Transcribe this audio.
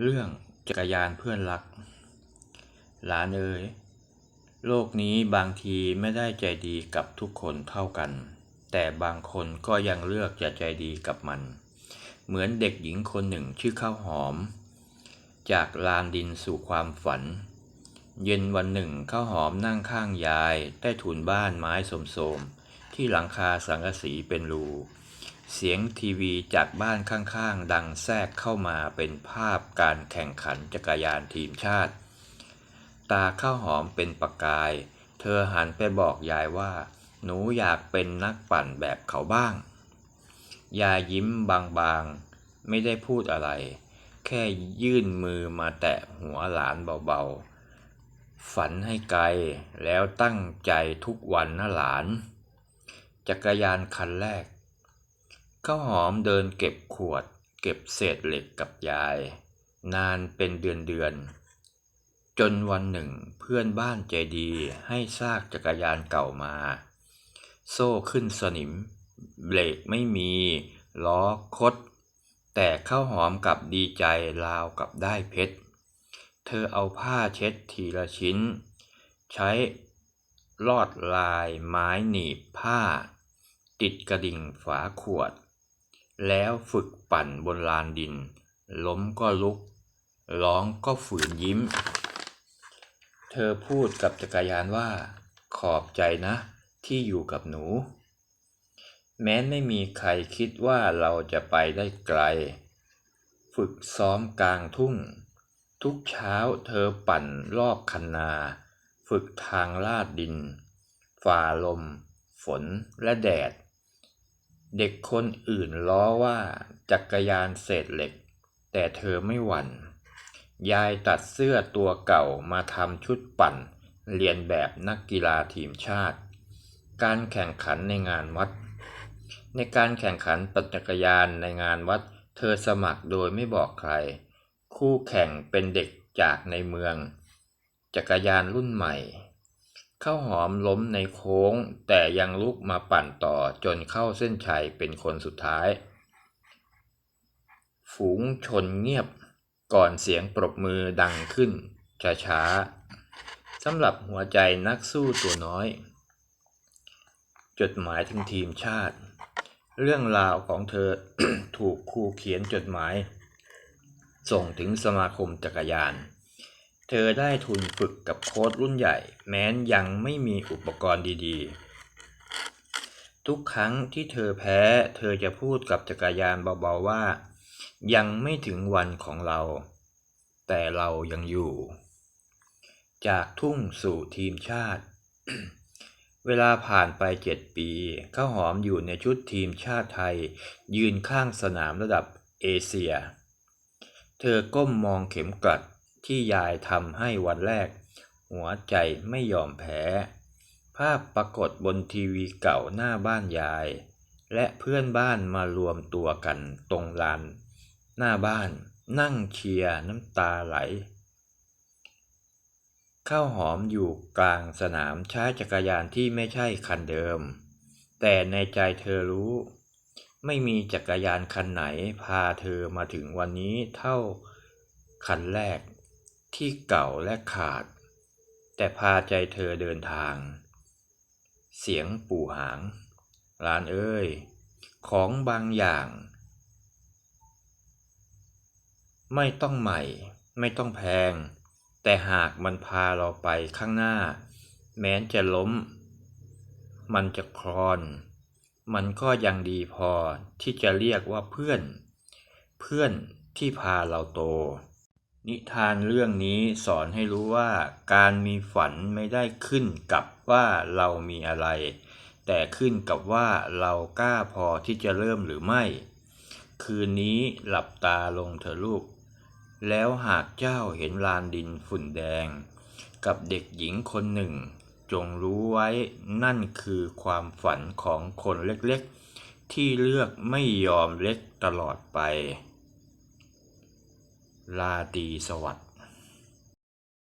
เรื่องจักรยานเพื่อนรัก หลานเอ๋ยโลกนี้บางทีไม่ได้ใจดีกับทุกคนเท่ากัน แต่บางคนก็ยังเลือกจะใจดีกับมัน เหมือนเด็กหญิงคนหนึ่งชื่อข้าวหอม จากลานดินสู่ความฝัน เย็นวันหนึ่งข้าวหอมนั่งข้างยาย ใต้ถุนบ้านไม้สมๆที่หลังคาสังกะสีเป็นรู เสียงทีวีจากบ้านข้างๆ ดังแทรกเข้ามาเป็นภาพการแข่งขันจักรยานทีมชาติ ตาข้าวหอมเป็นประกาย เธอหันไปบอกยายว่า หนูอยากเป็นนักปั่นแบบเขาบ้าง ยายยิ้มบางๆ ไม่ได้พูดอะไร แค่ยื่นมือมาแตะหัวหลานเบาๆ ฝันให้ไกลแล้วตั้งใจทุกวันนะหลาน จักรยานคันแรก ข้าวหอมเดินเก็บขวด เก็บเศษเหล็กกับยาย นานเป็นเดือนเดือน จนวันหนึ่งเพื่อนบ้านใจดีให้ซากจักรยานเก่ามา โซ่ขึ้นสนิม เบรกไม่มี ล้อคด แต่ข้าวหอมกับดีใจราวกับได้เพชร เธอเอาผ้าเช็ดทีละชิ้น ใช้ลอดลายไม้หนีบผ้า ติดกระดิ่งฝาขวด แล้วฝึกปั่นบนลานดิน ล้มก็ลุก ร้องก็ฝืนยิ้ม เธอพูดกับจักรยานว่า ขอบใจนะ ที่อยู่กับหนู แม้ไม่มีใครคิดว่าเราจะไปได้ไกล ฝึกซ้อมกลางทุ่ง ทุกเช้าเธอปั่นรอบคันนา ฝึกทางลาดดิน ฝ่าลม ฝนและแดด เด็กคนอื่นล้อว่าจักรยานเศษเหล็ก แต่เธอไม่หวัน่น ยายตัดเสื้อตัวเก่ามาทำชุดปั่น เรียนแบบนักกีฬาทีมชาติ การแข่งขันในงานวัด ในการแข่งขันปั่นจักรยานในงานวัด เธอสมัครโดยไม่บอกใคร คู่แข่งเป็นเด็กจากในเมือง จักรยานรุ่นใหม่ ข้าวหอมล้มในโค้ง แต่ยังลุกมาปั่นต่อจนเข้าเส้นชัยเป็นคนสุดท้าย ฝูงชนเงียบก่อนเสียงปรบมือดังขึ้นช้าๆสำหรับหัวใจนักสู้ตัวน้อย จดหมายถึงทีมชาติ เรื่องราวของเธอถูกครูเขียนจดหมาย ส่งถึงสมาคมจักรยาน เธอได้ทุนฝึกกับโค้ชรุ่นใหญ่ แม้นยังไม่มีอุปกรณ์ดีๆ ทุกครั้งที่เธอแพ้ เธอจะพูดกับจักรยานเบาๆว่า ยังไม่ถึงวันของเรา แต่เรายังอยู่ จากทุ่งสู่ทีมชาติ เวลาผ่านไปเจ็ดปีข้าหอมอยู่ในชุดทีมชาติไทย ยืนข้างสนามระดับเอเชีย เธอก้มมองเข็มกลัด ที่ยายทำให้วันแรก หัวใจไม่ยอมแพ้ ภาพปรากฏบนทีวีเก่าหน้าบ้านยาย และเพื่อนบ้านมารวมตัวกันตรงลานหน้าบ้านนั่งเชียร์น้ำตาไหลข้าวหอมอยู่กลางสนามใช้จักรยานที่ไม่ใช่คันเดิม แต่ในใจเธอรู้ ไม่มีจักรยานคันไหนพาเธอมาถึงวันนี้เท่าคันแรก ที่เก่าและขาด แต่พาใจเธอเดินทาง เสียงปู่หางลานเอ้ย ของบางอย่าง ไม่ต้องใหม่ ไม่ต้องแพง แต่หากมันพาเราไปข้างหน้า แม้นจะล้ม มันจะคลอน มันก็ยังดีพอที่จะเรียกว่าเพื่อน เพื่อนที่พาเราโต นิทานเรื่องนี้สอนให้รู้ว่าการมีฝันไม่ได้ขึ้นกับว่าเรามีอะไร แต่ขึ้นกับว่าเรากล้าพอที่จะเริ่มหรือไม่ คืนนี้หลับตาลงเถอะลูก แล้วหากเจ้าเห็นลานดินฝุ่นแดง กับเด็กหญิงคนหนึ่ง จงรู้ไว้นั่นคือความฝันของคนเล็กๆ ที่เลือกไม่ยอมเล็กตลอดไป ลาตรีสวัสดิ์